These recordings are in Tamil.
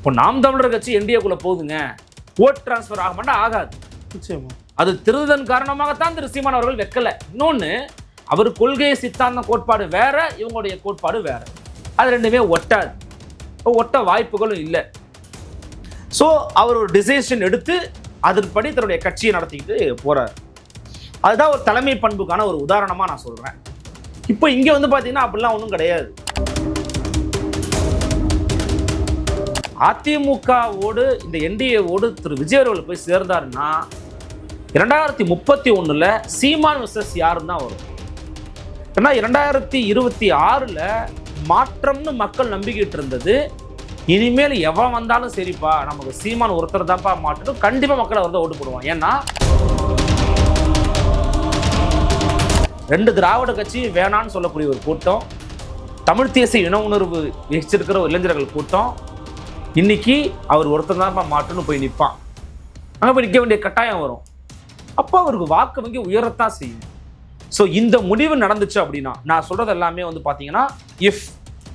இப்போ நாம் தமிழர் கட்சி என்டிஏக்குள்ள போகுதுங்க. ஓட் டிரான்ஸ்ஃபர் ஆக மாட்டா ஆகாது. நிச்சயமா. அது திருதன் காரணமாகத்தான் திரு சீமான் அவர்கள் வைக்கல. இன்னொன்று அவர் கொள்கை சித்தாந்த கோட்பாடு வேற இவங்களுடைய கோட்பாடு வேற. அது ரெண்டுமே ஒட்டாது. ஒட்ட வாய்ப்புகளும் இல்லை. ஸோ அவர் ஒரு டிசிஷன் எடுத்து அதன்படி தன்னுடைய கட்சியை நடத்திக்கிட்டு போறார். அதுதான் ஒரு தலைமை பண்புக்கான ஒரு உதாரணமா நான் சொல்றேன். இப்போ இங்க வந்து பாத்தீங்கன்னா அப்படிலாம் ஒன்றும் கிடையாது. அதிமுகவோடு இந்த என்டிஏவோடு திரு விஜய் அவர்கள் போய் சேர்ந்தாருன்னா இரண்டாயிரத்தி முப்பத்தி ஒன்றில் சீமான் விசஸ் யாருன்னு தான் வரும்? ஏன்னா இரண்டாயிரத்தி இருபத்தி ஆறில் மாற்றம்னு மக்கள் நம்பிக்கிட்டு இருந்தது. இனிமேல் எவன் வந்தாலும் சரிப்பா நமக்கு சீமான் ஒருத்தர் தான்ப்பா மாற்றணும். கண்டிப்பாக மக்கள் அவர் தான் ஓட்டு போடுவான் ஏன்னா ரெண்டு திராவிட கட்சி வேணான்னு சொல்லக்கூடிய ஒரு கூட்டம் தமிழ் தேசிய இன உணர்வு வச்சிருக்கிற ஒரு இளைஞர்கள் கூட்டம் இன்னைக்கு அவர் ஒருத்தர் தான்ப்பா மாற்றணும் போய் நிற்பான் அங்கே போய் நிற்க வேண்டிய கட்டாயம் வரும். அப்போ அவருக்கு வாக்கு வங்கி உயரத்தான் செய்யும். ஸோ இந்த முடிவு நடந்துச்சு அப்படின்னா நான் சொல்றது எல்லாமே வந்து பார்த்தீங்கன்னா இஃப்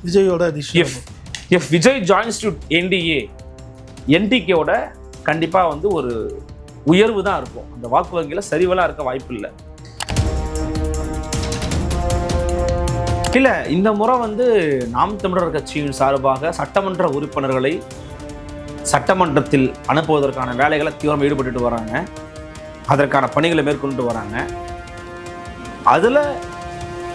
விஜயோட if if Vijay joins to NDA என்டிகேவோட கண்டிப்பாக வந்து ஒரு உயர்வு தான் இருக்கும். அந்த வாக்கு வங்கியில் சரிவெல்லாம் இருக்க வாய்ப்பு இல்லை. இல்லை இந்த முறை வந்து நாம் தமிழர் கட்சியின் சார்பாக சட்டமன்ற உறுப்பினர்களை சட்டமன்றத்தில் அனுப்புவதற்கான வேலைகளை தீவிரம் ஈடுபட்டுட்டு வராங்க. அதற்கான பணிகளை மேற்கொண்டு வராங்க. அதில்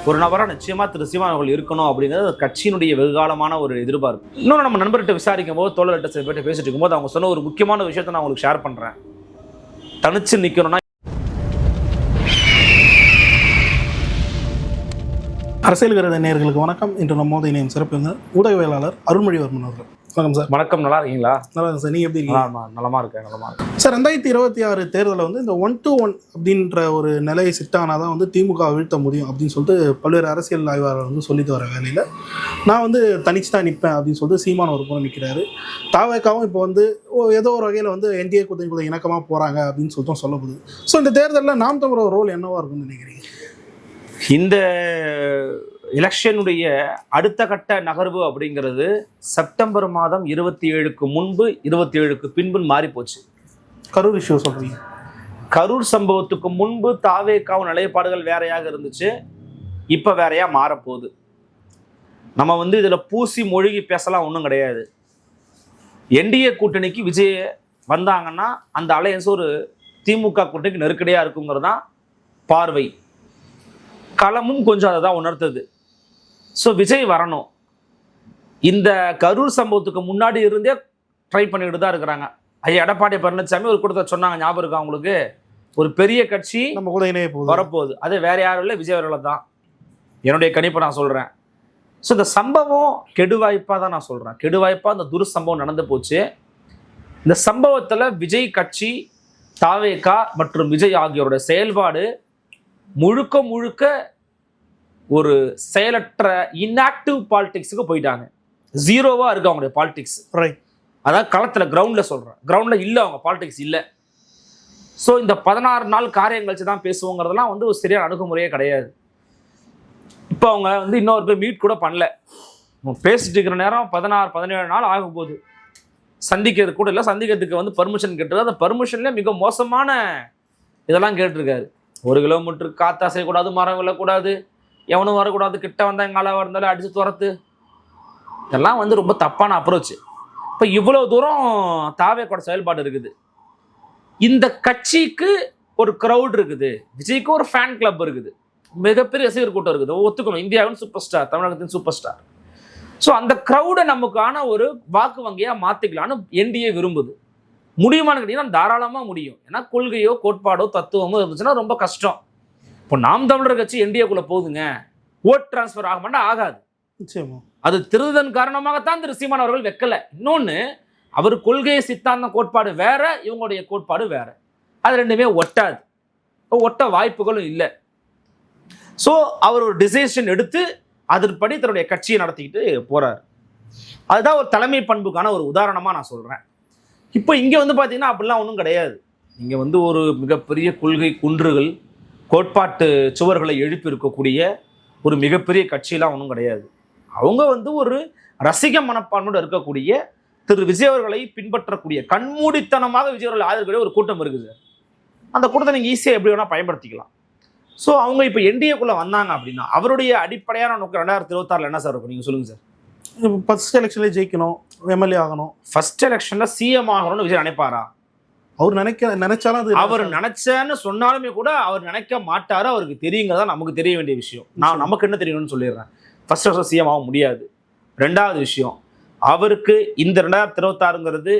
ஒரு நபராக நிச்சயமா திரு சீமான் அவர்கள் இருக்கணும் அப்படிங்கிறது கட்சியினுடைய வெகுகாலமான ஒரு எதிர்பார்ப்பு. இன்னொன்று நம்ம நண்பர்கிட்ட விசாரிக்கும் போது தோழர்கிட்ட சில பேர்கிட்ட பேசிட்டு இருக்கும்போது அவங்க சொன்ன ஒரு முக்கியமான விஷயத்தை நான் உங்களுக்கு ஷேர் பண்ணுறேன் தனிச்சு நிற்கணும்னா அரசியல் கருத நேயர்களுக்கு வணக்கம். இன்று நம்மோது இணையும் சிறப்பு விருந்தினர் ஊடகவியலாளர் அருள்மொழிவர்மன் அவர்கள். வணக்கம் சார். வணக்கம் நல்லா இருக்கீங்களா? நல்லா இருக்கு சார். நீங்க எப்படி இருக்கீங்க? நலமா இருக்கேன் நலமா இருக்கேன். சார் ரெண்டாயிரத்தி இருபத்தி ஆறு தேர்தலில் வந்து இந்த ஒன் டு ஒன் அப்படின்ற ஒரு நிலையை சிட்டானா தான் வந்து திமுக வீழ்த்த முடியும் அப்படின்னு சொல்லிட்டு பல்வேறு அரசியல் ஆய்வாளர் வந்து சொல்லிட்டு வர வேலையில் நான் வந்து தனிச்சு தான் நிற்பேன் அப்படின்னு சொல்லிட்டு சீமான் ஒரு புறம் நிற்கிறாரு தாவேக்காவும் இப்போ வந்து ஏதோ ஒரு வகையில் வந்து என்டிஏ கூட்டணி கூட இணக்கமாக போகிறாங்க அப்படின்னு சொல்லிட்டு சொல்லப்படுது. ஸோ இந்த தேர்தலில் நாம் தமிழர் ரோல் என்னவா இருக்கும்னு நினைக்கிறீங்க? இந்த எலெக்ஷனுடைய அடுத்த கட்ட நகர்வு அப்படிங்கிறது செப்டம்பர் மாதம் இருபத்தி ஏழுக்கு முன்பு இருபத்தி ஏழுக்கு பின்பு மாறி போச்சு கரூர் இஷ்யூ சொல்கிறீங்க கரூர் சம்பவத்துக்கு முன்பு தாவேக்காவும் நிலைப்பாடுகள் வேறையாக இருந்துச்சு. இப்போ வேறையா மாறப்போகுது. நம்ம வந்து இதில் பூசி மொழிகி பேசலாம் ஒன்றும் கிடையாது. என்டிஏ கூட்டணிக்கு விஜய் வந்தாங்கன்னா அந்த அலையன்ஸ் ஒரு திமுக கூட்டணிக்கு நெருக்கடியாக இருக்குங்கிறது தான் பார்வை. களமும் கொஞ்சம் அதை தான் உணர்த்துது. ஸோ விஜய் வரணும். இந்த கரூர் சம்பவத்துக்கு முன்னாடி இருந்தே ட்ரை பண்ணிக்கிட்டு தான் இருக்கிறாங்க. ஐயா எடப்பாடி பழனிசாமி ஒரு கூட்டத்தை சொன்னாங்க ஞாபகம் இருக்கா உங்களுக்கு? ஒரு பெரிய கட்சி நம்ம கூட இணைய போகுது. வரப்போகுது. அது வேற யாரும் இல்லை விஜய் அவர்களை தான். என்னுடைய கணிப்பை நான் சொல்கிறேன் ஸோ இந்த சம்பவம் கெடுவாய்ப்பாக தான் நான் சொல்கிறேன் கெடுவாய்ப்பாக இந்த துருசம்பவம் நடந்து போச்சு. இந்த சம்பவத்தில் விஜய் கட்சி தாவேகா மற்றும் விஜய் ஆகியோரோட செயல்பாடு முழுக்க முழுக்க ஒரு செயலற்ற இன்ஆக்டிவ் பாலிடிக்ஸுக்கு போயிட்டாங்க. ஜீரோவாக இருக்கு அவங்களுடைய பாலிடிக்ஸ் ரைட் அதான் களத்தில் கிரவுண்டில் சொல்கிறேன் கிரவுண்டில் இல்லை அவங்க பாலிடிக்ஸ் இல்லை. ஸோ இந்த பதினாறு நாள் காரியம் கழிச்சு தான் பேசுவோங்கிறதெல்லாம் வந்து ஒரு சரியான அணுகுமுறையே கிடையாது. இப்போ அவங்க வந்து இன்னொரு போய் மீட் கூட பண்ணல. பேசிட்டு இருக்கிற நேரம் பதினாறு பதினேழு நாள் ஆகும் போகுது சந்திக்கிறது கூட இல்லை சந்திக்கிறதுக்கு வந்து பர்மிஷன் கேட்டிருக்காரு. அந்த பர்மிஷன்லேயே மிக மோசமான இதெல்லாம் கேட்டிருக்காரு. ஒரு கிலோமீட்டருக்கு காற்று அசையக்கூடாது மரம் விழக்கூடாது எவனும் வரக்கூடாது கிட்ட வந்தால் எங்கால இருந்தாலும் அடித்து துரத்து. இதெல்லாம் வந்து ரொம்ப தப்பான அப்ரோச் இப்போ இவ்வளோ தூரம் தாவேக்கோட செயல்பாடு இருக்குது. இந்த கட்சிக்கு ஒரு க்ரௌட் இருக்குது. விஜய்க்கு ஒரு ஃபேன் கிளப் இருக்குது. மிகப்பெரிய ரசிகர் கூட்டம் இருக்குது. ஒத்துக்கணும். இந்தியாவின் சூப்பர் ஸ்டார் தமிழகத்தின் சூப்பர் ஸ்டார் ஸோ அந்த க்ரௌடை நமக்கான ஒரு வாக்கு வங்கியாக மாற்றிக்கலான்னு என்டிஏ விரும்புது. முடியுமான்னு கேட்டிங்கன்னா தாராளமாக முடியும். ஏன்னா கொள்கையோ கோட்பாடோ தத்துவமோ இருந்துச்சுன்னா ரொம்ப கஷ்டம். இப்போ நாம் தமிழர் கட்சி என்டிஏக்குள்ளே போகுதுங்க. ஓட் டிரான்ஸ்ஃபர் ஆக மாட்டா ஆகாது. நிச்சயமா. அது திருதன் காரணமாகத்தான் திரு சீமான் அவர்கள் வைக்கல. இன்னொன்று அவர் கொள்கை சித்தாந்த கோட்பாடு வேற இவங்களுடைய கோட்பாடு வேற. அது ரெண்டுமே ஒட்டாது. ஒட்ட வாய்ப்புகளும் இல்லை. ஸோ அவர் ஒரு டிசிஷன் எடுத்து அதன்படி தன்னுடைய கட்சியை நடத்திக்கிட்டு போறார். அதுதான் ஒரு தலைமை பண்புக்கான ஒரு உதாரணமாக நான் சொல்கிறேன் இப்போ இங்கே வந்து பார்த்தீங்கன்னா அப்படிலாம் ஒன்றும் கிடையாது. இங்கே வந்து ஒரு மிகப்பெரிய கொள்கை குன்றுகள் கோட்பாட்டு சுவர்களை எழுப்பி இருக்கக்கூடிய ஒரு மிகப்பெரிய கட்சியெலாம் ஒன்றும் கிடையாது. அவங்க வந்து ஒரு ரசிக மனப்பான்மையோடு இருக்கக்கூடிய திரு விஜய் அவர்களை பின்பற்றக்கூடிய கண்மூடித்தனமாக விஜய் அவர்கள் ஆதரவுடைய ஒரு கூட்டம் இருக்குது. அந்த கூட்டத்தை நீங்கள் ஈஸியாக எப்படி வேணால் பயன்படுத்திக்கலாம். ஸோ அவங்க இப்போ என்டிஏக்குள்ளே வந்தாங்க அப்படின்னா அவருடைய அடிப்படையான நோக்கம் ரெண்டாயிரத்தி இருபத்தாறில் என்ன சார் இருக்கும்? நீங்கள் சொல்லுங்கள் சார். ஃபர்ஸ்ட் எலெக்ஷன்லேயே ஜெயிக்கணும் எம்எல்ஏ ஆகணும். ஃபர்ஸ்ட் எலெக்ஷனில் சிஎம் ஆகணும்னு விஜய் நினைப்பாரா? அவர் நினைக்க நினைச்சாலும் அது அவர் நினைச்சேன்னு சொன்னாலுமே கூட அவர் நினைக்க மாட்டாரு. அவருக்கு தெரியுங்கிறதா நமக்கு தெரிய வேண்டிய விஷயம். நான் நமக்கு என்ன தெரியணும்னு சொல்லிடுறேன். ஃபர்ஸ்ட் வருஷம் சிஎம் ஆக முடியாது. ரெண்டாவது விஷயம் அவருக்கு இந்த ரெண்டாயிரத்தி இருபத்தாறுங்கிறது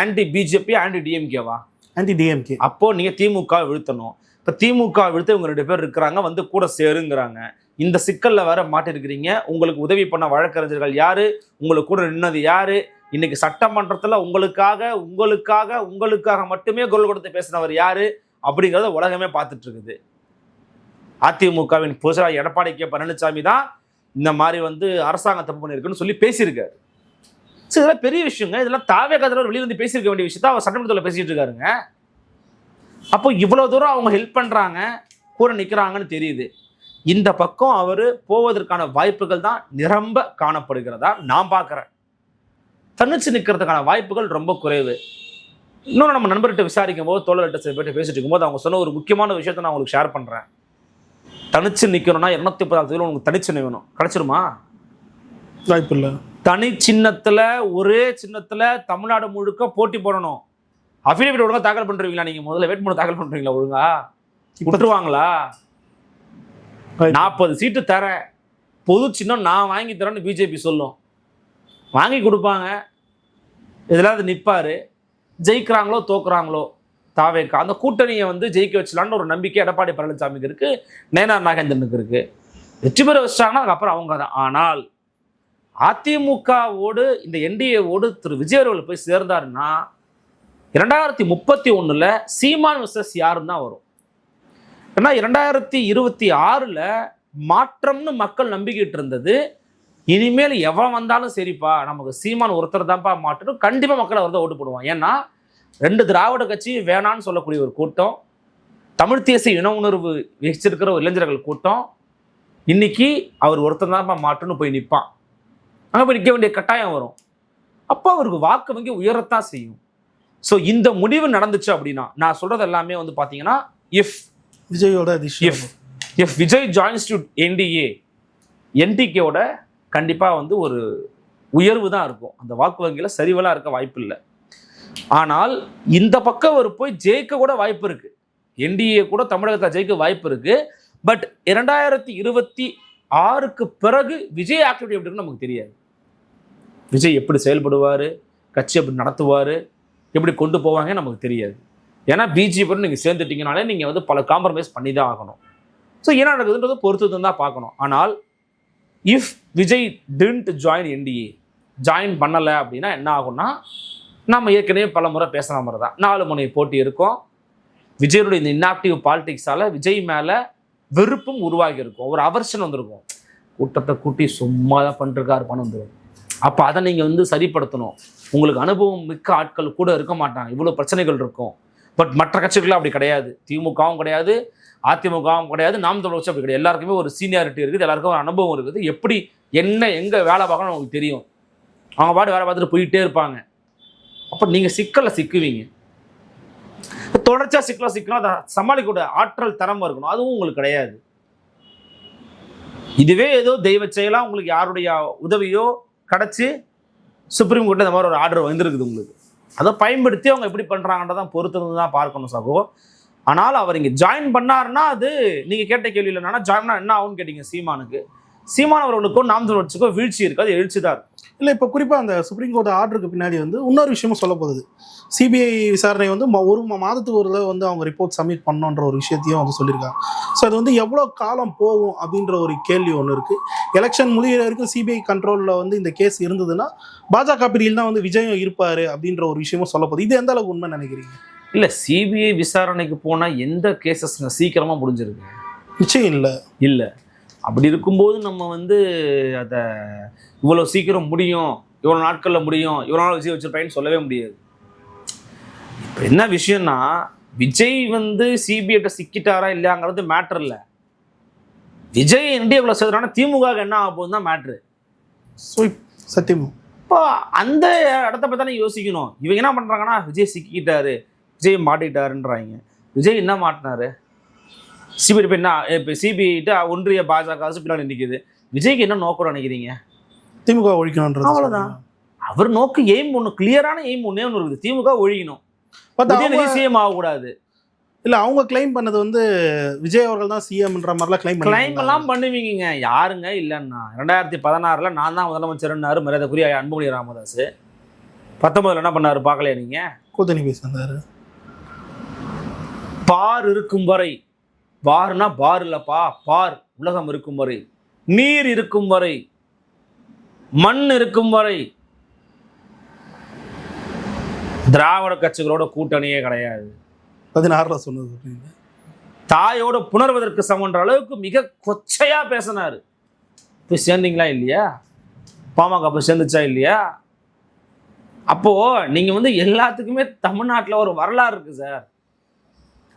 ஆன்டி பிஜேபி ஆன்டி டிஎம்கேவா ஆன்டி டிஎம்கே அப்போ நீங்க திமுக வீழ்த்தணும். இப்போ திமுக வீழ்த்த இவங்க ரெண்டு பேர் இருக்கிறாங்க வந்து கூட சேருங்கிறாங்க. இந்த சிக்கலில் வேற மாட்டிருக்கிறீங்க. உங்களுக்கு உதவி பண்ண வழக்கறிஞர்கள் யாரு? உங்களுக்கு கூட நின்னது யாரு? இன்னைக்கு சட்டமன்றத்தில் உங்களுக்காக உங்களுக்காக உங்களுக்காக மட்டுமே குரல் கொடுத்து பேசினவர் யாரு? அப்படிங்கிறத உலகமே பார்த்துட்டு இருக்குது. அதிமுகவின் புதுசாக எடப்பாடி கே பழனிசாமி தான் இந்த மாதிரி வந்து அரசாங்கம் தப்பு பண்ணியிருக்குன்னு சொல்லி பேசியிருக்காரு. சரி இதெல்லாம் பெரிய விஷயங்க. இதெல்லாம் தாவே கதிரவர் வெளியே வந்து பேசியிருக்க வேண்டிய விஷயத்த அவர் சட்டமன்றத்தில் பேசிட்டு இருக்காருங்க. அப்போ இவ்வளோ தூரம் அவங்க ஹெல்ப் பண்ணுறாங்க கூட நிற்கிறாங்கன்னு தெரியுது. இந்த பக்கம் அவர் போவதற்கான வாய்ப்புகள் தான் நிரம்ப காணப்படுகிறதா நான் பார்க்குறேன். தனிச்சு நிற்கிறதுக்கான வாய்ப்புகள் ரொம்ப குறைவு. இன்னொன்று நம்ம நண்பர்கிட்ட விசாரிக்கும் போது தோழர்கிட்ட சில பேர்ட்ட பேசிட்டு இருக்கும்போது அவங்க சொன்ன ஒரு முக்கியமான விஷயத்த நான் உங்களுக்கு ஷேர் பண்ணுறேன் தனிச்சு நிற்கணும்னா இரநூத்தி பதினாலு உங்களுக்கு தனிச்சு வேணும் கிடச்சிருமா? வாய்ப்பு இல்லை. தனி சின்னத்துல ஒரே சின்னத்துல தமிழ்நாடு முழுக்க போட்டி போடணும். அஃபிடேவிட் ஒழுங்கா தாக்கல் பண்றீங்களா நீங்க? முதல்ல வேட்புமனு தாக்கல் பண்றீங்களா ஒழுங்கா? விட்டுருவாங்களா? நாற்பது சீட்டு தரேன். பொது சின்னம் நான் வாங்கி தரேன்னு பிஜேபி சொல்லும். வாங்கி கொடுப்பாங்க. இதெல்லாம் அது நிற்பாரு ஜெயிக்கிறாங்களோ தோக்குறாங்களோ தாவேக்கா. அந்த கூட்டணியை வந்து ஜெயிக்க வச்சலான்னு ஒரு நம்பிக்கை எடப்பாடி பழனிசாமிக்கு இருக்குது நேனார் நாகேந்திரனுக்கு இருக்குது வெற்றி பெற வச்சிட்டாங்கன்னா அதுக்கப்புறம் அவங்க தான். ஆனால் அதிமுகவோடு இந்த என்டிஏவோடு திரு விஜய் அவர்கள் போய் சேர்ந்தாருன்னா இரண்டாயிரத்தி முப்பத்தி ஒன்றில் சீமான் விசஸ் யாருன்னு தான் வரும். ஏன்னா இரண்டாயிரத்தி இருபத்தி ஆறில் மாற்றம்னு மக்கள் நம்பிக்கிட்டு இருந்தது இனிமேல் எவன் வந்தாலும் சரிப்பா நமக்கு சீமான் ஒருத்தர் தான்ப்பா மாற்றணும் கண்டிப்பாக மக்கள் அவர் தான் ஓட்டு போடுவான் ஏன்னா ரெண்டு திராவிட கட்சி வேணான்னு சொல்லக்கூடிய ஒரு கூட்டம். தமிழ் தேசிய இன உணர்வு வச்சிருக்கிற ஒரு இளைஞர்கள் கூட்டம். இன்னைக்கு அவர் ஒருத்தர் தான்ப்பா மாற்றுன்னு போய் நிற்பான் அங்கே போய் நிற்க வேண்டிய கட்டாயம் வரும். அப்போ அவருக்கு வாக்கு வங்கி உயரத்தான் செய்யும். ஸோ இந்த முடிவு நடந்துச்சு அப்படின்னா நான் சொல்கிறது எல்லாமே வந்து பார்த்தீங்கன்னா இஃப் விஜயோட Disha if Vijay joins to NDA என்டிகேவோட கண்டிப்பாக வந்து ஒரு உயர்வு தான் இருக்கும். அந்த வாக்கு வங்கியில் சரிவெல்லாம் இருக்க வாய்ப்பு இல்லை. ஆனால் இந்த பக்கம் ஒரு போய் ஜெயிக்க கூட வாய்ப்பு இருக்குது என்டிஏ கூட தமிழகத்தில் ஜெயிக்க வாய்ப்பு இருக்குது பட் இரண்டாயிரத்தி இருபத்தி ஆறுக்கு பிறகு விஜய் ஆக்டிவிட்டி எப்படி நமக்கு தெரியாது. விஜய் எப்படி செயல்படுவார்? கட்சி எப்படி நடத்துவார்? எப்படி கொண்டு போவாங்க நமக்கு தெரியாது. ஏன்னா பிஜேபி நீங்கள் சேர்ந்துட்டிங்கனாலே நீங்கள் வந்து பல காம்ப்ரமைஸ் பண்ணி தான் ஆகணும். ஸோ என்ன நடக்குதுன்றது பொறுத்து தான் பார்க்கணும். ஆனால் if Vijay didn't join NDA join பண்ணலை அப்படின்னா என்ன ஆகும்னா நம்ம ஏற்கனவே பல முறை பேசுகிற மாதிரி தான். நாலு முனை போட்டி இருக்கும். விஜயனுடைய இந்த இன்னாக்டிவ் பாலிடிக்ஸால் விஜய் மேலே வெறுப்பும் உருவாகி இருக்கும். ஒரு அவர்ஷன் வந்திருக்கும். கூட்டத்தை கூட்டி சும்மா தான் பண்ணிருக்காரு பணம் வந்துடும் அப்போ அதை நீங்கள் வந்து சரிப்படுத்தணும். உங்களுக்கு அனுபவம் மிக்க ஆட்கள் கூட இருக்க மாட்டாங்க. இவ்வளோ பிரச்சனைகள் இருக்கும். பட் மற்ற கட்சிகளெலாம் அப்படி கிடையாது. திமுகவும் கிடையாது அதிமுகவும் கிடையாது நாம் தமிழ் அப்படி கிடையாது. எல்லாருக்குமே ஒரு சீனியாரிட்டி இருக்குது எல்லாருக்கும் ஒரு அனுபவம் இருக்குது. எப்படி என்ன எங்கே வேலை பார்க்கணும் உங்களுக்கு தெரியும். அவங்க பாட்டு வேலை பார்த்துட்டு போயிட்டே இருப்பாங்க. அப்போ நீங்கள் சிக்கலில் சிக்குவீங்க. தொடர்ச்சியாக சிக்கலாக சிக்கணும் அதை சமாளிக்கக்கூடிய ஆற்றல் தரமாக இருக்கணும். அதுவும் உங்களுக்கு கிடையாது. இதுவே ஏதோ தெய்வ செயலாக உங்களுக்கு யாருடைய உதவியோ கிடச்சி சுப்ரீம் கோர்ட்டில் இந்த மாதிரி ஒரு ஆர்டர் வந்திருக்குது உங்களுக்கு. அதை பயன்படுத்தி அவங்க எப்படி பண்ணுறாங்கன்றதான் பொறுத்து தான் பார்க்கணும் சகோ. ஆனால் அவர் இங்கே ஜாயின் பண்ணாருன்னா அது நீங்கள் கேட்ட கேள்வி இல்லைன்னா ஜாயின் என்ன ஆகும்னு கேட்டீங்க சீமானுக்கு. சீமான் அவர்களுக்கும் நாம் தமிழ் வீழ்ச்சி இருக்காது அது எழுச்சி தான் இருக்கும் இல்லை இப்போ குறிப்பாக அந்த சுப்ரீம் கோர்ட் ஆர்டருக்கு பின்னாடி வந்து இன்னொரு விஷயமும் சொல்ல போகுது. சிபிஐ விசாரணை வந்து ஒரு மாதத்துக்கு ஒரு தடவை வந்து அவங்க ரிப்போர்ட் சப்மிட் பண்ணணுன்ற ஒரு விஷயத்தையும் வந்து சொல்லியிருக்காங்க. ஸோ அது வந்து எவ்வளோ காலம் போகும் அப்படின்ற ஒரு கேள்வி ஒன்று இருக்குது எலெக்ஷன் முடிகிற வரைக்கும் சிபிஐ கண்ட்ரோலில் வந்து இந்த கேஸ் இருந்ததுன்னா பாஜக பிரியில் தான் வந்து விஜயம் இருப்பார் அப்படின்ற ஒரு விஷயமும் சொல்ல போகுது. இது எந்த அளவுக்கு உண்மை நினைக்கிறீங்க? இல்லை சிபிஐ விசாரணைக்கு போனால் எந்த கேசஸ் சீக்கிரமாக முடிஞ்சிருக்கு நிச்சயம் இல்லை. இல்லை. அப்படி இருக்கும்போது நம்ம வந்து அதை இவ்வளோ சீக்கிரம் முடியும் இவ்வளோ நாட்களில் முடியும் இவ்வளோ நாள் விஜய் வச்சிருப்பாங்கன்னு சொல்லவே முடியாது. இப்போ என்ன விஷயம்னா விஜய் வந்து சிபிஐட்ட சிக்கிட்டாரா இல்லையாங்கிறது மேட்டர் இல்லை. விஜய் என்டிஏவில் சேர்த்துறானா திமுக என்ன ஆக போகுது தான் மேட்ரு ஸோ சத்தியமா. இப்போ அந்த இடத்த பற்றி தானே யோசிக்கணும். இவங்க என்ன பண்ணுறாங்கன்னா விஜய் சிக்கிட்டாரு விஜய் மாட்டிட்டாருன்றாங்க. விஜய் என்ன மாட்டினாரு? சிபிஐ இப்போ என்ன இப்போ சிபிஐட்ட ஒன்றிய பாஜக அரசு பின்னாடி நிற்கிது விஜய்க்கு என்ன நோக்கம் நினைக்கிறீங்க? திமுக ஒழிக்கணுன்றது அவ்வளவுதான். அவர் நோக்கு எய்ம் ஒன்று கிளியரான எய்ம் ஒன்றே ஒன்று இருக்குது. திமுக ஒழிக்கணும். உதயநிதி சிஎம் ஆகக்கூடாது. இல்ல அவங்க கிளைம் பண்ணது வந்து விஜய் அவர்கள் தான் சிஎம்ன்ற மாதிரிலாம் கிளைம் கிளைம் எல்லாம் பண்ணுவீங்க யாருங்க? இல்லைன்னா ரெண்டாயிரத்தி பதினாறுல நான் தான் முதலமைச்சர்னாரு மரியாதைக்குரிய அன்புமணி ராமதாஸ் பத்தொன்பதுல என்ன பண்ணாரு? பார்க்கலையா நீங்க? கூட்டணி பேசியிருந்தாரு. பார் இருக்கும் வரை பார்னா பார் இல்லப்பா பார். உலகம் இருக்கும் வரை நீர் இருக்கும் வரை மண் இருக்கும் வரை. திராவிட கட்சிகளோட கூட்டணியே கிடையாது. பதினாறுல சொன்னது. தாயோட புணர்வதற்கு சமன்ற அளவுக்கு மிக கொச்சையா பேசினாரு. போய் சேர்ந்தீங்களா இல்லையா? பாமக போய் சேர்ந்துச்சா இல்லையா? அப்போ நீங்க வந்து எல்லாத்துக்குமே தமிழ்நாட்டில் ஒரு வரலாறு இருக்கு சார்.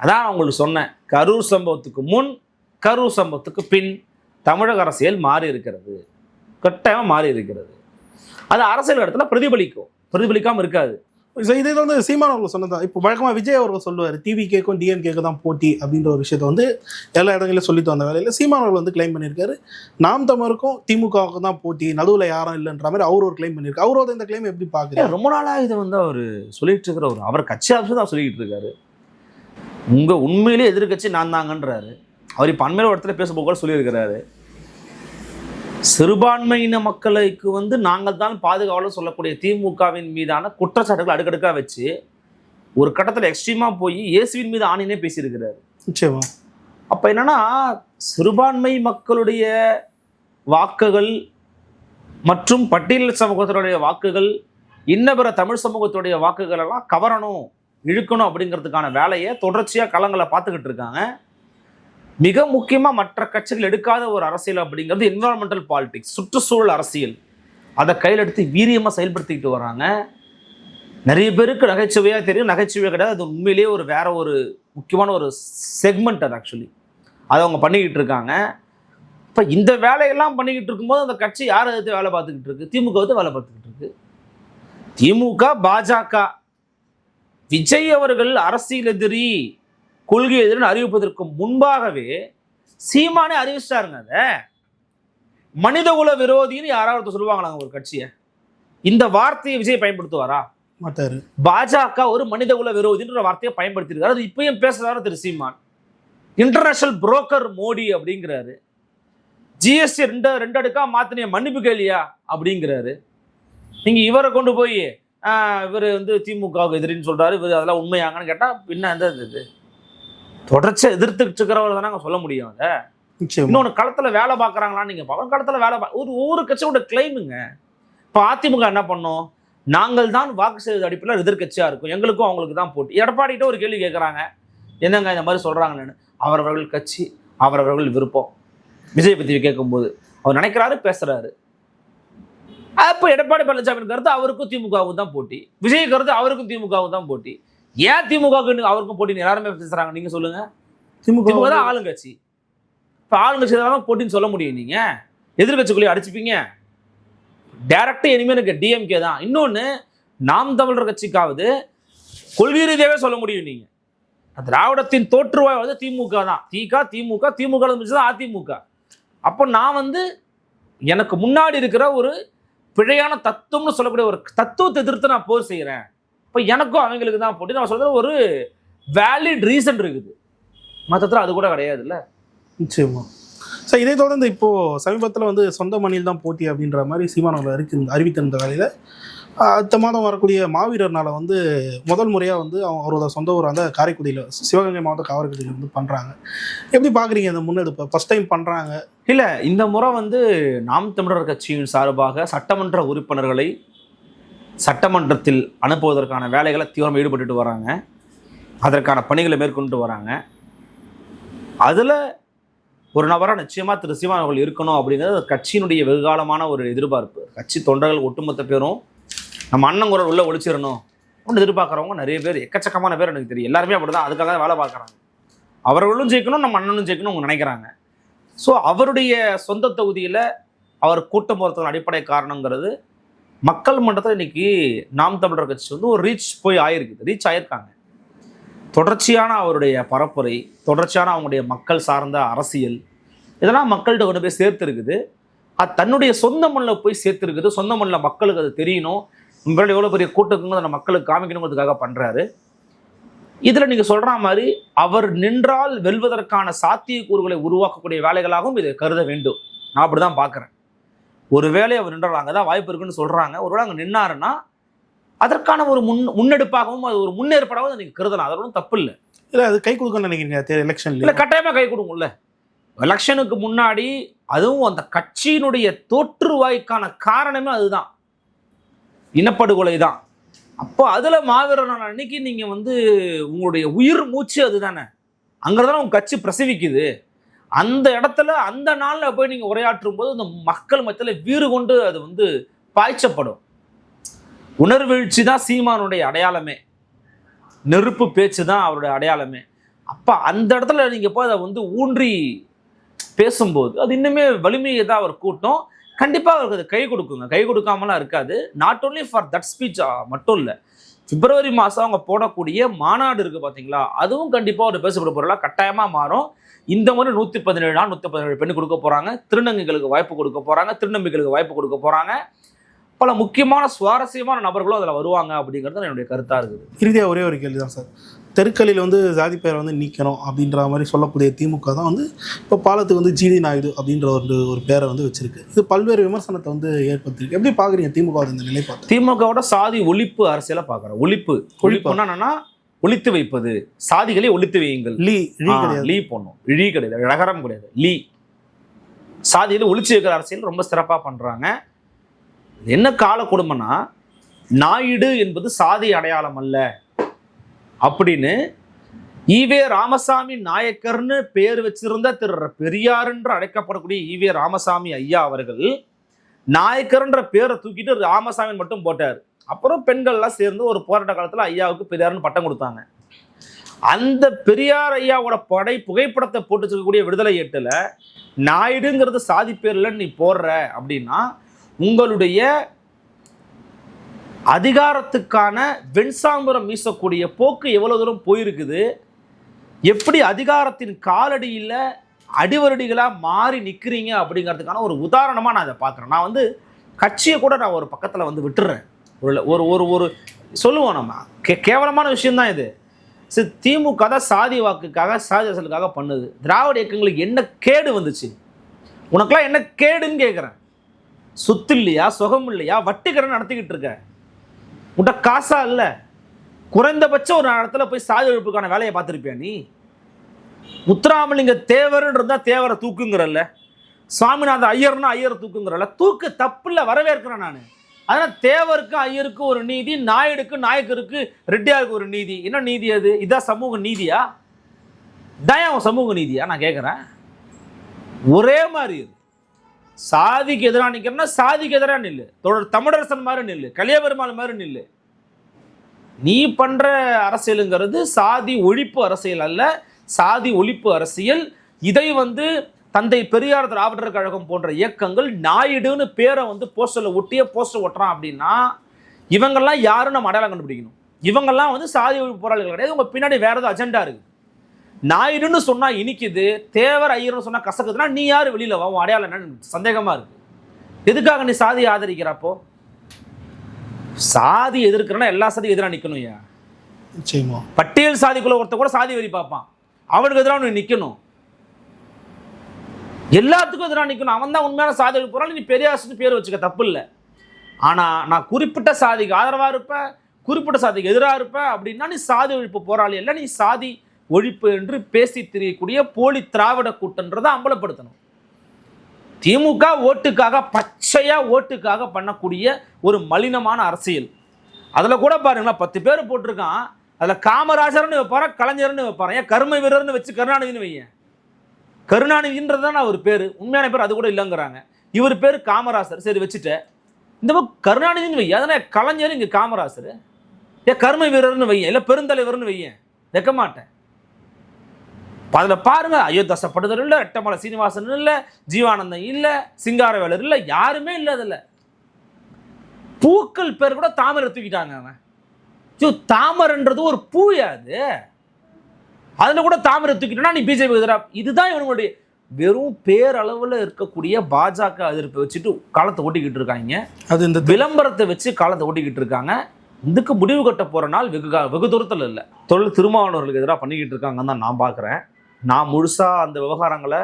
அதான் நான் உங்களுக்கு சொன்னேன். கரூர் சம்பவத்துக்கு முன் கரூர் சம்பவத்துக்கு பின் தமிழக அரசியல் மாறி இருக்கிறது. கட்டாயமா மாறி இருக்கிறது. அது அரசியல் இடத்துல பிரதிபலிக்கும். பிரதிபலிக்காம இருக்காது. இதே வந்து சீமான் அவர்கள் சொன்னதான் இப்போ வழக்கமா விஜய் அவர்கள் சொல்லுவார் டிவி கேக்கும் டிஎம்கேக்கு தான் போட்டி அப்படின்ற ஒரு விஷயத்த வந்து எல்லா இடங்களிலும் சொல்லிட்டு வந்த வேலையில் சீமான் அவர்கள் வந்து கிளைம் பண்ணியிருக்காரு. நாம் தமிழருக்கும் திமுகவுக்கும் தான் போட்டி நடுவில் யாரும் இல்லைன்ற மாதிரி அவர் ஒரு கிளைம் பண்ணியிருக்காரு. அவரோட இந்த கிளைம் எப்படி பார்க்குறீங்க ஏன் ரொம்ப நாளா இதை வந்து அவர் சொல்லிட்டு இருக்கிற ஒரு அவர் கட்சி ஆஃபீஸ் தான் சொல்லிட்டு இருக்காரு. உங்க உண்மையிலே எதிர்க்கட்சி நான் தாங்கன்றாரு. அவர் இப்போ அண்மையில் இடத்துல பேசும்போது கூட சொல்லியிருக்கிறாரு. சிறுபான்மையின மக்களுக்கு வந்து நாங்கள் தான் பாதுகாவலர் சொல்லக்கூடிய திமுகவின் மீதான குற்றச்சாட்டுகள் அடுக்கடுக்கா வச்சு ஒரு கட்டத்தில் எக்ஸ்ட்ரீமா போய் இயேசுவின் மீது ஆணினே பேசியிருக்கிறாரு. நிச்சயமா. அப்போ என்னன்னா சிறுபான்மை மக்களுடைய வாக்குகள் மற்றும் பட்டியல் சமூகத்தினுடைய வாக்குகள் இன்ன பிற தமிழ் சமூகத்துடைய வாக்குகள் எல்லாம் கவரணும். இழுக்கணும் அப்படிங்கிறதுக்கான வேலையை தொடர்ச்சியாக களங்களை பார்த்துக்கிட்டு இருக்காங்க. மிக முக்கியமாக மற்ற கட்சிகள் எடுக்காத ஒரு அரசியல் அப்படிங்கிறது என்வரான்மெண்டல் பாலிடிக்ஸ் சுற்றுச்சூழல் அரசியல். அதை கையில் எடுத்து வீரியமாக செயல்படுத்திக்கிட்டு வராங்க. நிறைய பேருக்கு நகைச்சுவையாக தெரியும். நகைச்சுவை கிடையாது. அது உண்மையிலேயே ஒரு வேற ஒரு முக்கியமான ஒரு செக்மெண்ட் அது ஆக்சுவலி அதை அவங்க பண்ணிக்கிட்டு இருக்காங்க. இப்போ இந்த வேலையெல்லாம் பண்ணிக்கிட்டு இருக்கும்போது அந்த கட்சி யார் எதிர்த்து வேலை பார்த்துக்கிட்டு இருக்கு? திமுக வந்து வேலை பார்த்துக்கிட்டு இருக்கு. திமுக பாஜக. விஜய் அவர்கள் அரசியல் எதிரி கொள்கை எதிரின்னு அறிவிப்பதற்கு முன்பாகவே சீமானே அறிவிச்சிட்டாருங்க அதை. மனிதகுல விரோதின்னு யாராவது சொல்லுவாங்களாங்க ஒரு கட்சியை. இந்த வார்த்தையை விஜய் பயன்படுத்துவாரா? மாட்டாரு. பாஜக ஒரு மனிதகுல விரோதின்ற வார்த்தையை பயன்படுத்தியிருக்காரு. அது இப்பயும் பேசுறாரு திரு சீமான். இன்டர்நேஷனல் புரோக்கர் மோடி அப்படிங்கிறாரு. ஜிஎஸ்டி ரெண்டு ரெண்டு அடுக்கா மாத்தினிய மன்னிப்பு கேளியா அப்படிங்கிறாரு. நீங்க இவரை கொண்டு போய் இவர் வந்து திமுகவுக்கு எதிரின்னு சொல்றாரு. இவர் அதெல்லாம் உண்மையாங்கன்னு கேட்டா பின்ன எந்த இது தொடர்ச்சியா எதிர்த்துக்கிட்டு இருக்கிறவர் தானே சொல்ல முடியும் அதை. இன்னொன்று களத்தில் வேலை பார்க்குறாங்களான்னு நீங்கள் பார்க்கணும் களத்தில் வேலை பா ஒரு ஒவ்வொரு கட்சியோட கிளைமுங்க இப்போ அதிமுக என்ன பண்ணோம்? நாங்கள் தான் வாக்கு செய்த அடிப்படையில் எதிர்க்கட்சியாக இருக்கும். எங்களுக்கும் அவங்களுக்கு தான் போட்டி. எடப்பாடிகிட்ட ஒரு கேள்வி கேட்குறாங்க என்னங்க இந்த மாதிரி சொல்கிறாங்கன்னு அவரவர்கள் கட்சி அவரவர்கள் விருப்பம். விஜய் பற்றி கேட்கும்போது அவர் நினைக்கிறாரு பேசுகிறாரு அப்போ எடப்பாடி பழனிசாமி கருத்து அவருக்கும் திமுகவுக்கும் தான் போட்டி. விஜய் கருத்து அவருக்கும் திமுகவுக்கும் தான் போட்டி. ஏன் திமுகவுக்கு அவருக்கும் போட்டின்னு எல்லாருமே பேசுகிறாங்க நீங்கள் சொல்லுங்கள் திமுக தான் ஆளுங்கட்சி. இப்போ ஆளுங்கட்சி தான் போட்டின்னு சொல்ல முடியும் நீங்க. எதிர்கட்சிக்குள்ளேயே அடிச்சுப்பீங்க. டேரக்டாக இனிமேல் எனக்கு டிஎம்கே தான். இன்னொன்று நாம் தமிழர் கட்சிக்காவது கொள்கை ரீதியாகவே சொல்ல முடியும் நீங்க. திராவிடத்தின் தோற்றுவாய் வந்து திமுக தான். திக திமுக திமுக தான் அதிமுக. அப்போ நான் வந்து எனக்கு முன்னாடி இருக்கிற ஒரு பிழையான தத்துவம்னு சொல்லக்கூடிய ஒரு தத்துவத்தை எதிர்த்து நான் போர் செய்கிறேன் இப்போ எனக்கும் அவங்களுக்கு தான் போட்டி. நான் சொல்கிறது ஒரு வேலிட் ரீசன் இருக்குது. மற்றத்தில் அது கூட கிடையாதுல்ல. நிச்சயமா. சார் இதை தொடர்ந்து இப்போது சமீபத்தில் வந்து சொந்த மணியில் தான் போட்டி அப்படின்ற மாதிரி சீமானவர்கள் அறிவித்து அறிவித்திருந்த வேலையில் அடுத்த மாதம் வரக்கூடிய மாவீரர்னால வந்து முதல் முறையாக வந்து அவங்க அவரோட சொந்த ஊர் அந்த காரைக்குடியில் சிவகங்கை மாவட்ட காரைக்குடியில் வந்து பண்ணுறாங்க எப்படி பார்க்குறீங்க இந்த முன்னெடுப்பை? ஃபஸ்ட் டைம் பண்ணுறாங்க இல்லை இந்த முறை வந்து நாம் தமிழர் கட்சியின் சார்பாக சட்டமன்ற உறுப்பினர்களை சட்டமன்றத்தில் அனுப்புவதற்கான வேலைகளை தீவிரம் ஈடுபட்டுட்டு வராங்க. அதற்கான பணிகளை மேற்கொண்டு வராங்க. அதில் ஒரு நபராக நிச்சயமாக திரு சிவன் அவர்கள் இருக்கணும் அப்படிங்கிறது கட்சியினுடைய வெகுகாலமான ஒரு எதிர்பார்ப்பு. கட்சி தொண்டர்கள் ஒட்டுமொத்த பேரும் நம்ம அண்ணன் குரல் உள்ள ஒழிச்சிடணும் ஒன்று எதிர்பார்க்குறவங்க நிறைய பேர் எக்கச்சக்கமான பேர் எனக்கு தெரியும். எல்லாருமே அப்படிதான். அதுக்காக தான் வேலை பார்க்குறாங்க. அவர்களும் ஜெயிக்கணும் நம்ம அண்ணனும் ஜெயிக்கணும் அவங்க நினைக்கிறாங்க. ஸோ அவருடைய சொந்த தொகுதியில் அவர் கூட்டம் போகிறதுக்கான அடிப்படை காரணங்கிறது மக்கள் மன்றத்தில் இன்னைக்கு நாம் தமிழர் கட்சி வந்து ஒரு ரீச் போய் ஆயிருக்குது. ரீச் ஆயிருக்காங்க. தொடர்ச்சியான அவருடைய பரப்புரை தொடர்ச்சியான அவங்களுடைய மக்கள் சார்ந்த அரசியல் இதெல்லாம் மக்கள்கிட்ட கொண்டு போய் சேர்த்துருக்குது. அது தன்னுடைய சொந்த மண்ணில் போய் சேர்த்துருக்குது. சொந்த மண்ணில் மக்களுக்கு அது தெரியணும். முன்னாடி எவ்வளோ பெரிய கூட்டத்துக்கு அந்த மக்களுக்கு காமிக்கணுங்கிறதுக்காக பண்ணுறாரு இதில் நீங்கள் சொல்கிற மாதிரி அவர் நின்றால் வெல்வதற்கான சாத்தியக்கூறுகளை உருவாக்கக்கூடிய வேலைகளாகவும் இதை கருத வேண்டும். நான் அப்படி தான் பார்க்குறேன். ஒருவேளை அவர் நின்றால் அங்கே தான் வாய்ப்பு இருக்குன்னு சொல்கிறாங்க ஒருவேளை அங்கே நின்னாருன்னா அதற்கான ஒரு முன் முன்னெடுப்பாகவும் அது ஒரு முன்னேற்பாடாகவும் நீங்கள் கருதலாம். ஒன்றும் தப்பு இல்லை. இல்லை அது கை கொடுக்கணும்னு நினைக்கிறீங்க இல்லை எலெக்ஷன்ல கட்டாயமாக கை கொடுங்கும்ல எலெக்ஷனுக்கு முன்னாடி அதுவும் அந்த கட்சியினுடைய தோற்றுவாய்க்கான காரணமே அதுதான். இனப்படுகொலை தான் அப்போ அதில் மாவீரர் நாள் அன்னைக்கு நீங்கள் வந்து உங்களுடைய உயிர் மூச்சு அதுதானே. அங்கே தானே உங்கள் கட்சி பிரசவிக்குது. அந்த இடத்துல அந்த நாளில் போய் நீங்கள் உரையாற்றும் போது அந்த மக்கள் மத்தியில் வீறு கொண்டு அது வந்து பாய்ச்சப்படும். உணர்வீழ்ச்சி தான் சீமானுடைய அடையாளமே. நெருப்பு பேச்சு தான் அவருடைய அடையாளமே. அப்போ அந்த இடத்துல நீங்கள் போய் அதை வந்து ஊன்றி பேசும்போது அது இன்னுமே வலிமையை தான் அவர் கூட்டம். கண்டிப்பாக அவருக்கு அது கை கொடுக்குங்க. கை கொடுக்காமலாம் இருக்காது. Not only for that speech மட்டும் இல்லை. பிப்ரவரி மாதம் அவங்க போடக்கூடிய மாநாடு இருக்குது பார்த்தீங்களா அதுவும் கண்டிப்பாக ஒரு பேசப்பட பொருளாக கட்டாயமாக மாறும். இந்த முறை நூற்றி பதினேழு நாள் நூற்றி பதினேழு பெண் கொடுக்க போகிறாங்க திருநங்கைகளுக்கு வாய்ப்பு கொடுக்க போகிறாங்க திருநம்பிகளுக்கு வாய்ப்பு கொடுக்க போகிறாங்க பல முக்கியமான சுவாரஸ்யமான நபர்களும் அதில் வருவாங்க அப்படிங்கிறது என்னுடைய கருத்தாக இருக்குது. இறுதியாக ஒரே ஒரு கேள்வி தான் சார். தெருக்களில் வந்து ஜாதி பெயரை வந்து நீக்கணும் அப்படின்ற மாதிரி சொல்லக்கூடிய திமுக தான் வந்து இப்போ பாலத்துக்கு வந்து ஜிடி நாயுடு அப்படின்ற ஒரு ஒரு பேரை வந்து வச்சிருக்கு. இது பல்வேறு விமர்சனத்தை வந்து ஏற்படுத்தியிருக்கு. எப்படி பார்க்குறீங்க திமுக இந்த நிலைப்பாடு திமுகவோட சாதி ஒழிப்பு அரசியலை பார்க்குறேன் ஒழிப்பு. ஒழிப்புன்னா என்னன்னா ஒழித்து வைப்பது. சாதிகளை ஒழித்து வையுங்கள். லீ லீ லீ போடணும். இழி கிடையாது. ழகரம் கிடையாது. லீ. சாதியில் ஒழிச்சு வைக்கிற அரசியல் ரொம்ப சிறப்பாக பண்ணுறாங்க என்ன கால கொடுமைன்னா நாயுடு என்பது சாதி அடையாளம் அல்ல. அப்படின்னு ஈவே ராமசாமி நாயக்கர்னு பேர் வச்சிருந்த திரு பெரியார் என்று அழைக்கப்படக்கூடிய ஈவே ராமசாமி ஐயா அவர்கள் நாயக்கர்ன்ற பேரை தூக்கிட்டு ராமசாமி மட்டும் போட்டார். அப்புறம் பெண்கள்லாம் சேர்ந்து ஒரு போராட்ட காலத்தில் ஐயாவுக்கு பெரியார்னு பட்டம் கொடுத்தாங்க. அந்த பெரியார் ஐயாவோட படை புகைப்படத்தை போட்டு வச்சிருக்கக்கூடிய விடுதலை எட்டுல நாயுடுங்கிறது சாதி பேர்ல நீ போடுற அப்படின்னா உங்களுடைய அதிகாரத்துக்கான வெண்சாம்பரம் வீசக்கூடிய போக்கு எவ்வளோ தூரம் போயிருக்குது? எப்படி அதிகாரத்தின் காலடியில் அடிவருடிகளாக மாறி நிற்கிறீங்க அப்படிங்கிறதுக்கான ஒரு உதாரணமாக நான் இதை பார்க்குறேன். நான் வந்து கட்சியை கூட நான் ஒரு பக்கத்தில் வந்து விட்டுறேன். ஒரு ஒரு ஒரு ஒரு சொல்லுவோம் நம்ம. கே கேவலமான விஷயந்தான் இது. சரி திமுக தான் சாதி வாக்குக்காக சாதி அரசலுக்காக பண்ணுது. திராவிட இயக்கங்களுக்கு என்ன கேடு வந்துச்சு? உனக்கெல்லாம் என்ன கேடுன்னு கேட்குறேன் சொத்து இல்லையா சுகம் இல்லையா வட்டிக்கடன் நடத்திக்கிட்டு இருக்க உன்ட்ட காசா இல்லை. குறைந்தபட்சம் ஒரு இடத்துல போய் சாதி ஒழிப்புக்கான வேலையை பார்த்துருப்பியா நீ? முத்துராமலிங்க தேவர்னு தேவரை தூக்குங்கிறல்ல. சுவாமிநாத ஐயர்னா ஐயரை தூக்குங்கிறல்ல. தூக்கு தப்புல வரவேற்கிறேன் நான். அதனால் தேவருக்கு ஐயருக்கு ஒரு நீதி நாயுடுக்கு நாயக்கருக்கு ரெட்டியாருக்கு ஒரு நீதி. என்ன நீதி அது? இதான் சமூக நீதியா? தயா சமூக நீதியா? நான் கேட்குறேன் ஒரே மாதிரி சாதிக்கு எதிராக நிற்கிறேன்னா சாதிக்கு எதிராக நில்லு. தொடர் தமிழரசன் மாதிரி நில்லு. கலியபெருமாள் மாதிரி நில்லு. நீ பண்ற அரசியலுங்கிறது சாதி ஒழிப்பு அரசியல் அல்ல. சாதி ஒழிப்பு அரசியல். இதை வந்து தந்தை பெரியார் திராவிடர் கழகம் போன்ற இயக்கங்கள் நாயுடுன்னு பேரை வந்து போஸ்டரில் ஒட்டியே போஸ்டர் ஒட்டுறான் அப்படின்னா இவங்கெல்லாம் யாரும் நம்ம அடையாளம் கண்டுபிடிக்கணும். இவங்கெல்லாம் வந்து சாதி ஒழிப்பு போராளிகள் கிடையாது. உங்க பின்னாடி வேற ஏதோ அஜெண்டா இருக்கு. நாயுடுன்னு சொன்னா இனிக்குது தேவர் ஐயர்னு சொன்னா கசக்குதுன்னா நீ யாரு வெளியில வா உன் அடையாளம் என்னன்னு சந்தேகமா இருக்கு. எதுக்காக நீ சாதியை ஆதரிக்கிறப்போ சாதி எதிர்க்கிறனா எல்லா சாதியும் எதிராக நிற்கணும் ஐயா நிச்சயமா. பட்டியல் சாதிக்குள்ள ஒருத்த கூட சாதி வரி பார்ப்பான். அவனுக்கு எதிராக நீ நிற்கணும் எல்லாத்துக்கும் எதிராக நிற்கணும் அவன் தான் உண்மையான சாதி போறான். நீ பெரியாசுன்னு பேர் வச்சுக்க தப்பு இல்லை. ஆனால் நான் குறிப்பிட்ட சாதிக்கு ஆதரவாக இருப்பேன் குறிப்பிட்ட சாதிக்கு எதிராக இருப்பேன் அப்படின்னா நீ சாதி ஒழிப்பு போராளி இல்லை நீ சாதி ஒழிப்பு என்று பேசி திரியக்கூடிய போலி திராவிட கூட்டன்றதை அம்பலப்படுத்தணும். திமுக ஓட்டுக்காக பச்சையாக ஓட்டுக்காக பண்ணக்கூடிய ஒரு மலினமான அரசியல். அதில் கூட பாருங்களேன் பத்து பேர் போட்டிருக்கான். அதில் காமராஜர்னு வைப்பாரன் கலைஞர்னு வைப்பாரன் ஏன் கருமை வீரர்னு வச்சு கருணாநிதினு வைங்க. கருணாநிதின்றது தான் அவர் பேர். உண்மையான பேர் அது கூட இல்லைங்கிறாங்க. இவர் பேர் காமராசர். சரி வச்சுட்டேன் இந்த பக்கம் கருணாநிதினு வைய அதனால் கலைஞர் இங்கே காமராசர். ஏன் கருமை வீரர்னு வையன் இல்லை பெருந்தலைவர்னு வையேன் வைக்க மாட்டேன். அதில் பாருங்க அயோத்தாசப்படுதல் இல்லை ரெட்டமலை சீனிவாசன் இல்லை ஜீவானந்தம் இல்லை சிங்காரவேலர் இல்லை யாருமே இல்லை அதில். பூக்கள் பேர் கூட தாமரை தூக்கிட்டாங்க அவன். ஐயோ தாமரைன்றது ஒரு பூயா அது? அதுல கூட தாமரை தூக்கிட்டோம்னா நீ பிஜேபி எதிராக இதுதான் இவனுடைய வெறும் பேரளவுல இருக்கக்கூடிய பாஜக எதிர்ப்பை வச்சுட்டு காலத்தை ஓட்டிக்கிட்டு இருக்காங்க. அது இந்த விளம்பரத்தை வச்சு காலத்தை ஓட்டிக்கிட்டு இருக்காங்க. இதுக்கு முடிவு கட்ட போற நாள் வெகு கா- வெகு தூரத்தில் இல்லை. தொழில் திருமாவளவர்களுக்கு எதிராக பண்ணிக்கிட்டு இருக்காங்கன்னு தான் நான் பார்க்குறேன் நான் முழுசா அந்த விவகாரங்களை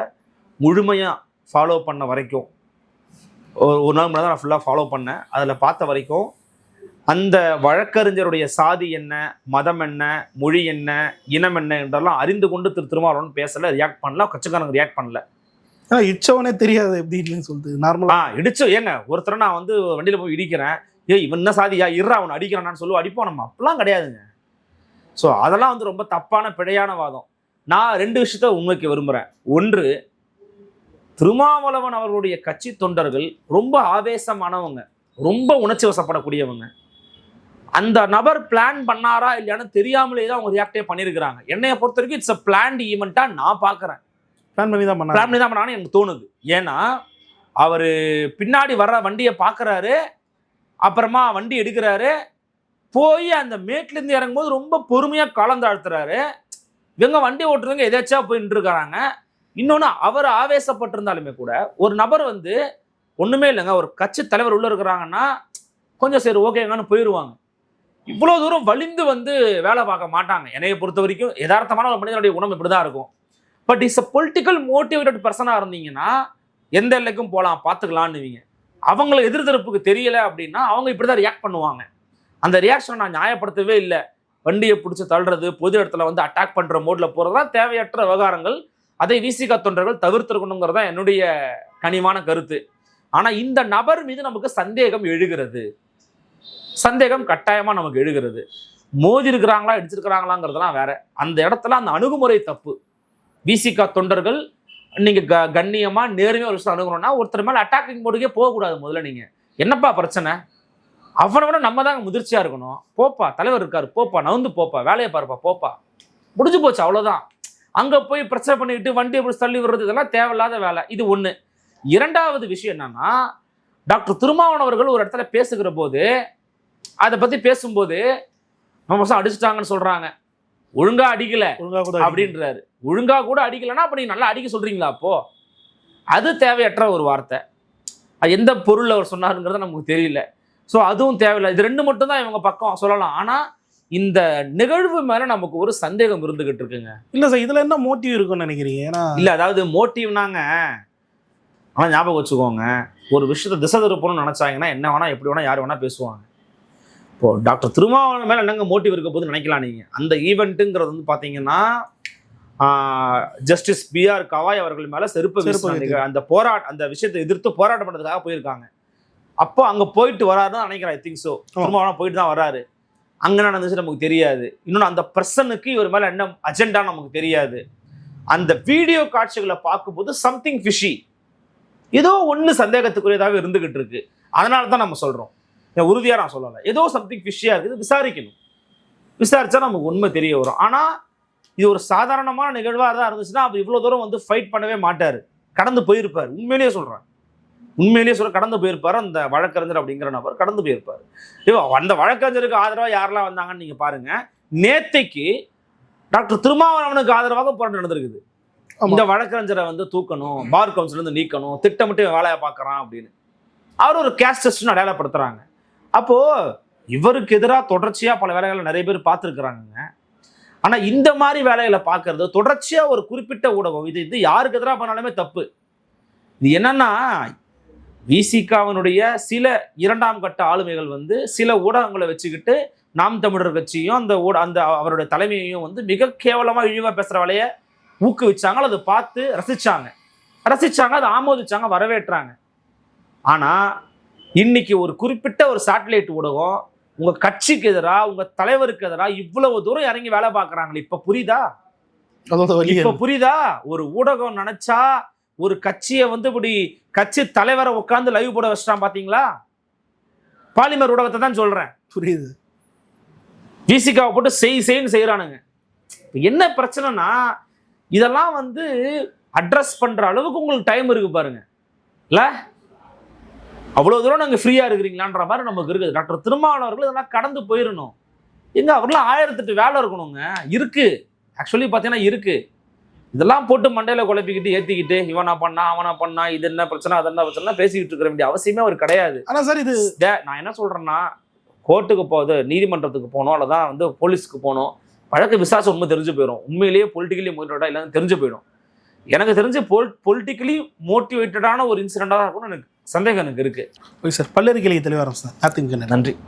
முழுமையா ஃபாலோ பண்ண வரைக்கும். ஒரு ஒரு நாள் முன்னாடி நான் ஃபுல்லாக ஃபாலோ பண்ணேன். அதில் பார்த்த வரைக்கும் அந்த வழக்கறிஞருடைய சாதி என்ன மதம் என்ன மொழி என்ன இனம் என்ன என்றெல்லாம் அறிந்து கொண்டு திரு திருமாவளவன் பேசல ரியாக்ட் பண்ணல கட்சிக்காரங்க ரியாக்ட் பண்ணல. ஆனா இச்சவனே தெரியாது எப்படின்னு சொல்லிட்டு நார்மலா ஆ. இடிச்சு ஏங்க ஒருத்தரை நான் வந்து வண்டியில போய் இடிக்கிறேன். ஏய் இவன் என்ன சாதியா இருறா அவனை அடிக்கிறானான்னு சொல்லி அடிப்போம் நம்ம. அப்படிலாம் கிடையாதுங்க. ஸோ அதெல்லாம் வந்து ரொம்ப தப்பான பிழையான வாதம். நான் ரெண்டு விஷயத்த உண்மைக்கு விரும்புகிறேன் ஒன்று திருமாவளவன் அவர்களுடைய கட்சி தொண்டர்கள் ரொம்ப ஆவேசமானவங்க ரொம்ப உணர்ச்சி வசப்படக்கூடியவங்க. அந்த நபர் பிளான் பண்ணாரா இல்லையான்னு தெரியாமலே தான் அவங்க ரியாக்டே பண்ணியிருக்கிறாங்க என்னைய பொறுத்த வரைக்கும் இட்ஸ் அ பிளான்ட் ஈவெண்ட்டாக நான் பார்க்குறேன். பிளான் பண்ணி தான் பண்ணாங்க. பிளான் பண்ணி தான் பண்ணாங்கன்னு எனக்கு தோணுது. ஏன்னா அவர் பின்னாடி வர்ற வண்டியை பார்க்குறாரு அப்புறமா வண்டி எடுக்கிறாரு போய் அந்த மேட்லேருந்து இறங்கும்போது ரொம்ப பொறுமையாக கலந்தாழ்த்துறாரு இவங்க வண்டி ஓட்டுறவங்க எதாச்சா போய் நின்றுருக்காங்க. இன்னொன்று அவர் ஆவேசப்பட்டிருந்தாலுமே கூட ஒரு நபர் வந்து ஒன்றுமே இல்லைங்க ஒரு கட்சி தலைவர் உள்ளே இருக்கிறாங்கன்னா கொஞ்சம் சரி ஓகேங்கன்னு போயிடுவாங்க இவ்வளோ தூரம் வலிந்து வந்து வேலை பார்க்க மாட்டாங்க. என்னையை பொறுத்த வரைக்கும் யதார்த்தமான ஒரு மனிதனுடைய குணம் இப்படி தான் இருக்கும். But is a political motivated பர்சனாக இருந்தீங்கன்னா எந்த எல்லைக்கும் போகலாம் பார்த்துக்கலான்னுவீங்க. அவங்கள எதிர்த்தரப்புக்கு தெரியலை அப்படின்னா அவங்க இப்படி தான் ரியாக்ட் பண்ணுவாங்க. அந்த ரியாக்ஷனை நான் நியாயப்படுத்தவே இல்லை. வண்டியை பிடிச்சி தள்ளுறது பொது இடத்துல வந்து அட்டாக் பண்ணுற மோடில் போகிறதா தேவையற்ற விவகாரங்கள். அதை விசிகா தொண்டர்கள் தவிர்த்திருக்கணுங்கிறது தான் என்னுடைய கனிவான கருத்து. ஆனால் இந்த நபர் மீது நமக்கு சந்தேகம் எழுகிறது. சந்தேகம் கட்டாயமாக நமக்கு எழுகிறது. மோதி இருக்கிறாங்களா அடிச்சிருக்கிறாங்களாங்கிறதுலாம் வேற. அந்த இடத்துல அந்த அணுகுமுறை தப்பு. விசிகா தொண்டர்கள் நீங்கள் க கண்ணியமாக நேர்மையாக ஒரு விஷயம் அணுகணும்னா ஒருத்தர் மேலே அட்டாக்கிங் மோடுக்கே போகக்கூடாது முதல்ல நீங்கள் என்னப்பா பிரச்சனை? அவனை விட நம்ம தாங்க முதிர்ச்சியா இருக்கணும். போப்பா தலைவர் இருக்காரு. போப்பா நவுந்து போப்பா. வேலையை பாருப்பா போப்பா. முடிஞ்சு போச்சு அவ்வளவுதான். அங்க போய் பிரச்சனை பண்ணிக்கிட்டு வண்டியை பிடிச்சி தள்ளி விடுறது இதெல்லாம் தேவையில்லாத வேலை. இது ஒண்ணு. இரண்டாவது விஷயம் என்னன்னா டாக்டர் திருமாவளவன் அவர்கள் ஒரு இடத்துல பேசுகிற போது அதை பத்தி பேசும்போது நம்ம அடிச்சிட்டாங்கன்னு சொல்றாங்க. ஒழுங்கா அடிக்கல. அப்படின்றாரு. ஒழுங்கா கூட அடிக்கலைன்னா அப்ப நீங்க நல்லா அடிக்க சொல்றீங்களா அப்போ? அது தேவையற்ற ஒரு வார்த்தை. அது எந்த பொருள் அவர் சொன்னாருங்கிறது நமக்கு தெரியல. ஸோ அதுவும் தேவையில்லை. இது ரெண்டு மட்டும் தான் இவங்க பக்கம் சொல்லலாம். ஆனா இந்த நிகழ்வு மேல நமக்கு ஒரு சந்தேகம் இருந்துகிட்டு இருக்குங்க. இல்ல சார் இதுல என்ன மோட்டிவ் இருக்கும்னு நினைக்கிறீங்க? ஏன்னா இல்ல அதாவது மோட்டிவ்னாங்க ஆனா ஞாபகம் வச்சுக்கோங்க. ஒரு விஷயத்தை திசை திருப்பணும்னு நினைச்சாங்கன்னா என்ன வேணா எப்படி வேணா யார் வேணா பேசுவாங்க. இப்போ டாக்டர் திருமாவளவன் மேல என்னங்க மோட்டிவ் இருக்க போது நினைக்கலாம் நீங்க. அந்த ஈவெண்ட்டுங்கிறது வந்து பாத்தீங்கன்னா ஜஸ்டிஸ் பிஆர் கவாய் அவர்கள் மேல செருப்பு அந்த போராட்ட அந்த விஷயத்தை எதிர்த்து போராட்டம் பண்றதுக்காக போயிருக்காங்க. அப்போ அங்க போயிட்டு வராருன்னு நினைக்கிறேன் ஐ திங்க் ஸோ திருமாவளவன் போயிட்டு தான் வராரு. அங்க நடந்துச்சு நமக்கு தெரியாது. இன்னொன்று அந்த பர்சனுக்கு இவர் மேல என்ன அஜெண்டா நமக்கு தெரியாது. அந்த வீடியோ காட்சிகளை பார்க்கும்போது சம்திங் ஃபிஷி ஏதோ ஒன்று சந்தேகத்துக்குரியதாக இருந்துகிட்டு இருக்கு. அதனால தான் நம்ம சொல்றோம். இதை உறுதியா நான் சொல்லலை. ஏதோ சம்திங் ஃபிஷியா இருக்குது விசாரிக்கணும். விசாரிச்சா நமக்கு உண்மை தெரிய வரும். ஆனா இது ஒரு சாதாரணமான நிகழ்வா தான் இருந்துச்சுன்னா அவர் இவ்வளவு தூரம் வந்து ஃபைட் பண்ணவே மாட்டாரு. கடந்து போயிருப்பார். உண்மையிலேயே சொல்றேன். உண்மையிலேயே சொல்ற கடந்து போயிருப்பாரு அந்த வழக்கறிஞர் அப்படிங்கிற நபர் கடந்து போயிருப்பாரு. ஐயோ அந்த வழக்கறிஞருக்கு ஆதரவா யாரெல்லாம் வந்தாங்கன்னு நீங்க பாருங்க. நேத்தைக்கு டாக்டர் திருமாவளவனுக்கு ஆதரவாக போராட்டம் நடந்திருக்குது. இந்த வழக்கறிஞரை வந்து தூக்கணும் பார் கவுன்சில் இருந்து நீக்கணும் திட்டமிட்டு வேலையை பார்க்கறான் அப்படின்னு. அவர் ஒரு கேஸ்ட் டெஸ்ட்னு அடையாளப்படுத்துறாங்க. அப்போ இவருக்கு எதிராக தொடர்ச்சியா பல வேலைகளை நிறைய பேர் பார்த்துருக்குறாங்க ஆனா இந்த மாதிரி வேலைகளை பார்க்கறது தொடர்ச்சியா ஒரு குறிப்பிட்ட ஊடகம். இது இது யாருக்கு எதிராக பண்ணாலுமே தப்பு. இது என்னன்னா விசிகாவினுடைய சில இரண்டாம் கட்ட ஆளுமைகள் வந்து சில ஊடகங்களை வச்சுக்கிட்டு நாம் தமிழர் கட்சியும் அந்த ஊட அந்த அவருடைய தலைமையையும் வந்து மிக கேவலமா இழிவா பேசுற வேலையை ஊக்குவிச்சாங்க. அதை பார்த்து ரசிச்சாங்க. ரசிச்சாங்க அதை ஆமோதிச்சாங்க வரவேற்றாங்க. ஆனா இன்னைக்கு ஒரு குறிப்பிட்ட ஒரு சேட்டலைட் ஊடகம் உங்க கட்சிக்கு எதிராக உங்க தலைவருக்கு எதிராக இவ்வளவு தூரம் இறங்கி வேலை பார்க்கறாங்களே இப்ப புரியுதா? இப்ப புரியுதா? ஒரு ஊடகம் நினைச்சா ஒரு கட்சியை வந்து இப்படி கட்சி தலைவரை உட்கார்ந்து லைவ் போட வச்சிட்டான் பாத்தீங்களா? பாலிமர் ஊடகத்தை தான் சொல்றேன். புரியுது. விசிகாவை போட்டு செய் செய்ன்னு செய்யறானுங்க இப்ப என்ன பிரச்சனைனா இதெல்லாம் வந்து அட்ரஸ் பண்ற அளவுக்கு உங்களுக்கு டைம் இருக்கு பாருங்க. இல்ல? அவ்வளோ தூரம் நாங்கள் ஃப்ரீயாக இருக்கிறீங்களான்ற மாதிரி நமக்கு இருக்குது. டாக்டர் திருமாவளவர்கள் இதெல்லாம் கடந்து போயிடணும் எங்க அவர்லாம் ஆயிரத்தெட்டு வேலை இருக்கணுங்க. இருக்கு. ஆக்சுவலி பார்த்தீங்கன்னா இருக்கு. இதெல்லாம் போட்டு மண்டையில் குழப்பிக்கிட்டு ஏற்றிக்கிட்டு இவனா பண்ணா அவனா பண்ணா இது என்ன பிரச்சனை அது என்ன பிரச்சனை பேசிக்கிட்டு இருக்கிற வேண்டிய அவசியமே அவர் கிடையாது. ஆனா சார் இது நான் என்ன சொல்றேன்னா கோர்ட்டுக்கு போகுது நீதிமன்றத்துக்கு போகணும் அல்லதான் வந்து போலீஸ்க்கு போகணும் வழக்கு விசாரிச்சு உண்மை தெரிஞ்சு போயிடும் உண்மையிலேயே பொலிட்டிக்கலி மோட்டிவேட்டா இல்லைன்னு தெரிஞ்சு போயிடும் எனக்கு தெரிஞ்சு பொல் பொலிட்டிக்கலி மோட்டிவேட்டடான ஒரு இன்சிடென்ட்டாக தான் இருக்கும்னு எனக்கு சந்தேகம் எனக்கு இருக்கு. ஓகே சார் பல்லறிக்கலை தெளிவாரம் சார். நன்றி.